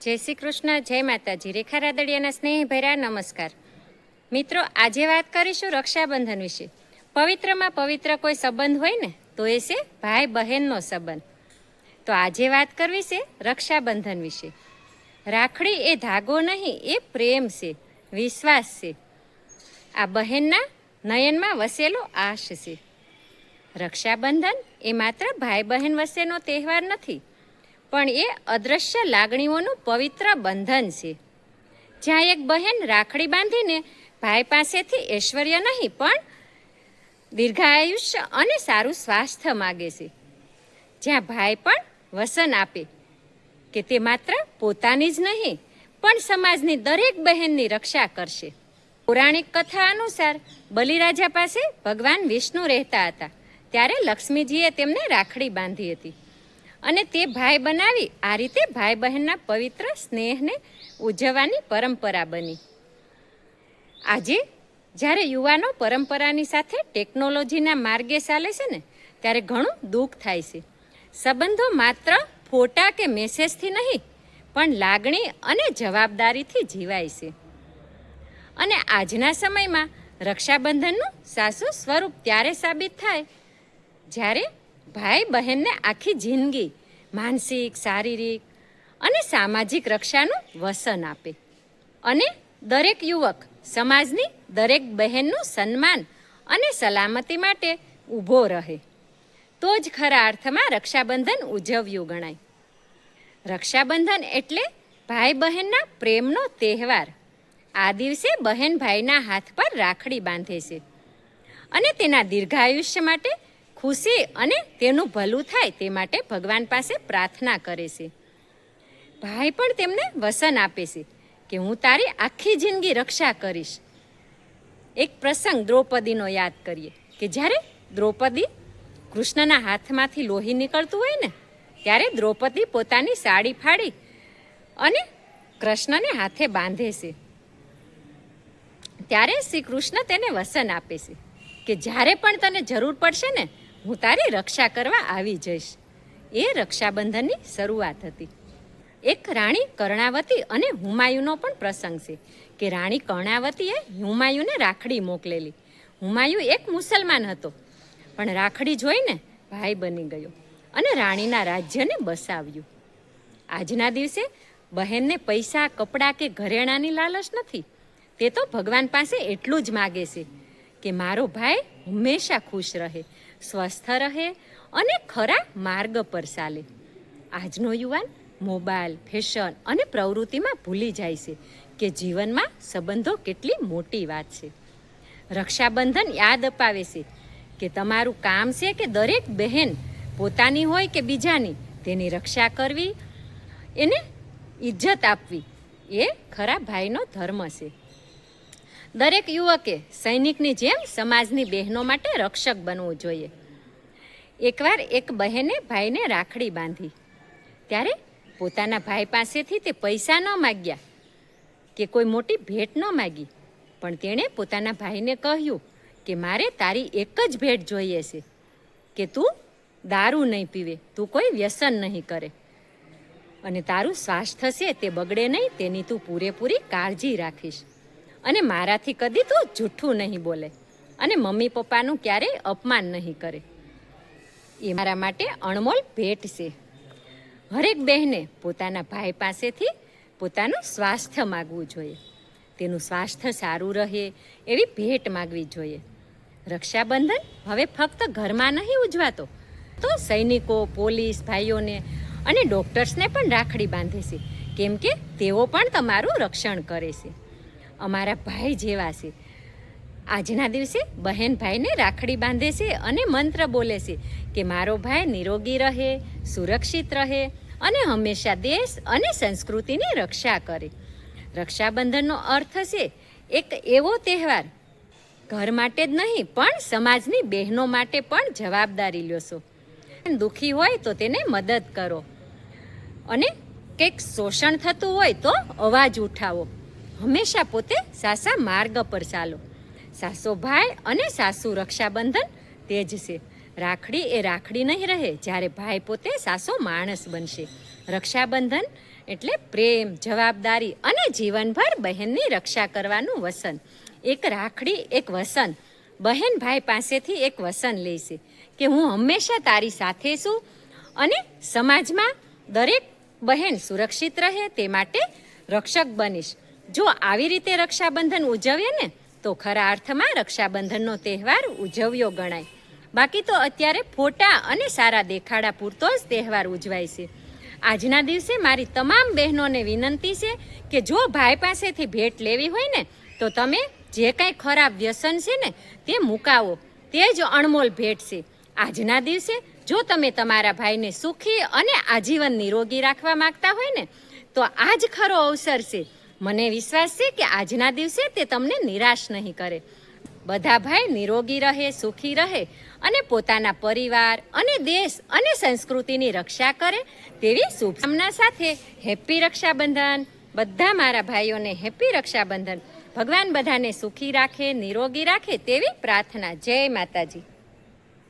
જય શ્રી કૃષ્ણ, જય માતાજી. રેખા રાદડિયાના સ્નેહ ભર્યા નમસ્કાર. મિત્રો, આજે વાત કરીશું રક્ષાબંધન વિશે. પવિત્રમાં પવિત્ર કોઈ સંબંધ હોય ને, તો એ છે ભાઈ બહેનનો સંબંધ. તો આજે વાત કરવી છે રક્ષાબંધન વિશે. રાખડી એ ધાગો નહીં, એ પ્રેમ છે, વિશ્વાસ છે. આ બહેનના નયનમાં વસેલો આશ છે. રક્ષાબંધન એ માત્ર ભાઈ બહેન વચ્ચેનો તહેવાર નથી પણ એ અદ્રશ્ય લાગણીઓનું પવિત્ર બંધન છે. જ્યાં એક બહેન રાખડી બાંધીને ભાઈ પાસેથી ઐશ્વર્ય નહીં, પણ દીર્ઘાયુષ્ય અને સારું સ્વાસ્થ્ય માગે છે. જ્યાં ભાઈ પણ વસન આપે, કે તે માત્ર પોતાની જ નહીં, પણ સમાજની દરેક બહેનની રક્ષા કરશે. પૌરાણિક કથા અનુસાર બલિરાજા પાસે ભગવાન વિષ્ણુ રહેતા હતા. ત્યારે લક્ષ્મીજીએ તેમને રાખડી બાંધી હતી. અને તે ભાઈ બનાવી આ રીતે ભાઈ બહેનના પવિત્ર સ્નેહને ઉજવવાની પરંપરા બની. આજે જ્યારે યુવાનો પરંપરાની સાથે ટેકનોલોજીના માર્ગે ચાલે છે ને, ત્યારે ઘણું દુઃખ થાય છે. સંબંધો માત્ર ફોટા કે મેસેજથી નહીં, પણ લાગણી અને જવાબદારીથી જીવાય છે. અને આજના સમયમાં રક્ષાબંધનનું સાસુ સ્વરૂપ ત્યારે સાબિત થાય જ્યારે ભાઈ બહેનને આખી જિંદગી માનસિક, શારીરિક અને સામાજિક રક્ષાનું વસન આપે. અને દરેક યુવક સમાજની દરેક બહેનનું સન્માન અને સલામતી માટે ઊભો રહે. તો જ ખરા અર્થમાં રક્ષાબંધન ઉજવ્યું ગણાય. રક્ષાબંધન એટલે ભાઈ બહેનના પ્રેમનો તહેવાર. આ દિવસે બહેન ભાઈના હાથ પર રાખડી બાંધે છે. અને તેના દીર્ઘાયુષ્ય માટે ખુશી અને તેનું ભલું થાય તે માટે ભગવાન પાસે પ્રાર્થના કરે છે. ભાઈ પણ તેમને વસન આપે છે કે હું તારી આખી જિંદગી રક્ષા કરીશ. એક પ્રસંગ દ્રૌપદીનો યાદ કરીએ કે જ્યારે દ્રૌપદી કૃષ્ણના હાથમાંથી લોહી નીકળતું હોય ને, ત્યારે દ્રૌપદી પોતાની સાડી ફાડી અને કૃષ્ણને હાથે બાંધે છે. ત્યારે શ્રી કૃષ્ણ તેને વસન આપે છે કે જ્યારે પણ તને જરૂર પડશે ને હું તારી રક્ષા કરવા આવી જઈશ. એ રક્ષાબંધનની શરૂઆત હતી. એક રાણી કર્ણાવતી અને હુમાયુનો પણ પ્રસંગ છે કે રાણી કર્ણાવતીએ હુમાયુને રાખડી મોકલેલી. હુમાયુ એક મુસલમાન હતો, પણ રાખડી જોઈને ભાઈ બની ગયો અને રાણીના રાજ્યને બસાવ્યું. આજના દિવસે બહેનને પૈસા, કપડાં કે ઘરેણાની લાલચ નથી. તે તો ભગવાન પાસે એટલું જ માગે છે કે મારો ભાઈ હંમેશા ખુશ રહે, સ્વસ્થ રહે અને ખરા માર્ગ પર ચાલે. આજનો યુવાન મોબાઈલ, ફેશન અને પ્રવૃત્તિમાં ભૂલી જાય છે કે જીવનમાં સંબંધો કેટલી મોટી વાત છે. રક્ષાબંધન યાદ અપાવે છે કે તમારું કામ છે કે દરેક બહેન પોતાની હોય કે બીજાની, તેની રક્ષા કરવી, એને ઇજ્જત આપવી. એ ખરા ભાઈનો ધર્મ છે. દરેક યુવકે સૈનિકની જેમ સમાજની બહેનો માટે રક્ષક બનવું જોઈએ. એકવાર એક બહેને ભાઈને રાખડી બાંધી, ત્યારે પોતાના ભાઈ પાસેથી તે પૈસા ન માગ્યા કે કોઈ મોટી ભેટ ન માગી, પણ તેણે પોતાના ભાઈને કહ્યું કે, મારે તારી એક જ ભેટ જોઈએ છે કે તું દારૂ નહીં પીવે, તું કોઈ વ્યસન નહીં કરે. અને તારું સ્વાસ્થ્ય છે તે બગડે નહીં, તેની તું પૂરેપૂરી કાળજી રાખીશ. અને મારાથી કદી તું જૂઠું નહીં બોલે. અને મમ્મી પપ્પાનું ક્યારેય અપમાન નહીં કરે. એ મારા માટે અણમોલ ભેટ છે. હરેક બહેને પોતાના ભાઈ પાસેથી પોતાનું સ્વાસ્થ્ય માગવું જોઈએ. તેનું સ્વાસ્થ્ય સારું રહે એવી ભેટ માગવી જોઈએ. રક્ષાબંધન હવે ફક્ત ઘરમાં નહીં ઉજવાતો, તો સૈનિકો, પોલીસ ભાઈઓને અને ડોક્ટર્સને પણ રાખડી બાંધે છે. કેમ કે તેઓ પણ તમારું રક્ષણ કરે છે. અમારા ભાઈ જેવા છે. આજના દિવસે બહેન ભાઈને રાખડી બાંધે છે અને મંત્ર બોલે છે કે મારો ભાઈ નિરોગી રહે, સુરક્ષિત રહે અને હંમેશા દેશ અને સંસ્કૃતિની રક્ષા કરે. રક્ષાબંધનનો અર્થ છે એક એવો તહેવાર ઘર માટે જ નહીં, પણ સમાજની બહેનો માટે પણ જવાબદારી લ્યો દુઃખી હોય તો તેને મદદ કરો. અને કંઈક શોષણ થતું હોય તો અવાજ ઉઠાવો. હંમેશા પોતે સાસા માર્ગ પર ચાલો. સાસો ભાઈ અને સાસુ રક્ષાબંધન તે જ છે. રાખડી એ રાખડી નહીં રહે, જ્યારે ભાઈ પોતે સાસો માણસ બનશે. રક્ષાબંધન એટલે પ્રેમ, જવાબદારી અને જીવનભર બહેનની રક્ષા કરવાનું વસન. એક રાખડી, એક વસન. બહેન ભાઈ પાસેથી એક વસન લેશે કે હું હંમેશા તારી સાથે છું અને સમાજમાં દરેક બહેન સુરક્ષિત રહે તે માટે રક્ષક બનીશ. જો આવી રીતે રક્ષાબંધન ઉજવીએ ને, તો ખરા અર્થમાં રક્ષાબંધનનો તહેવાર ઉજવ્યો ગણાય. બાકી તો અત્યારે ફોટા અને સારા દેખાડા પૂરતો જ તહેવાર ઉજવાય છે. આજના દિવસે મારી તમામ બહેનોને વિનંતી છે કે જો ભાઈ પાસેથી ભેટ લેવી હોય ને, તો તમે જે કાંઈ ખરાબ વ્યસન છે ને, તે મુકાવો. તે જ અણમોલ ભેટ છે. આજના દિવસે જો તમે તમારા ભાઈને સુખી અને આજીવન નિરોગી રાખવા માંગતા હોય ને, તો આ જ ખરો અવસર છે. મને વિશ્વાસ છે કે આજના દિવસે તે તમને નિરાશ નહીં કરે. બધા ભાઈ નિરોગી રહે, સુખી રહે અને પોતાના પરિવાર અને દેશ અને સંસ્કૃતિની રક્ષા કરે તેવી શુભકામના સાથે હેપી રક્ષાબંધન. બધા મારા ભાઈઓને હેપી રક્ષાબંધન. ભગવાન બધાને સુખી રાખે, નિરોગી રાખે તેવી પ્રાર્થના. જય માતાજી.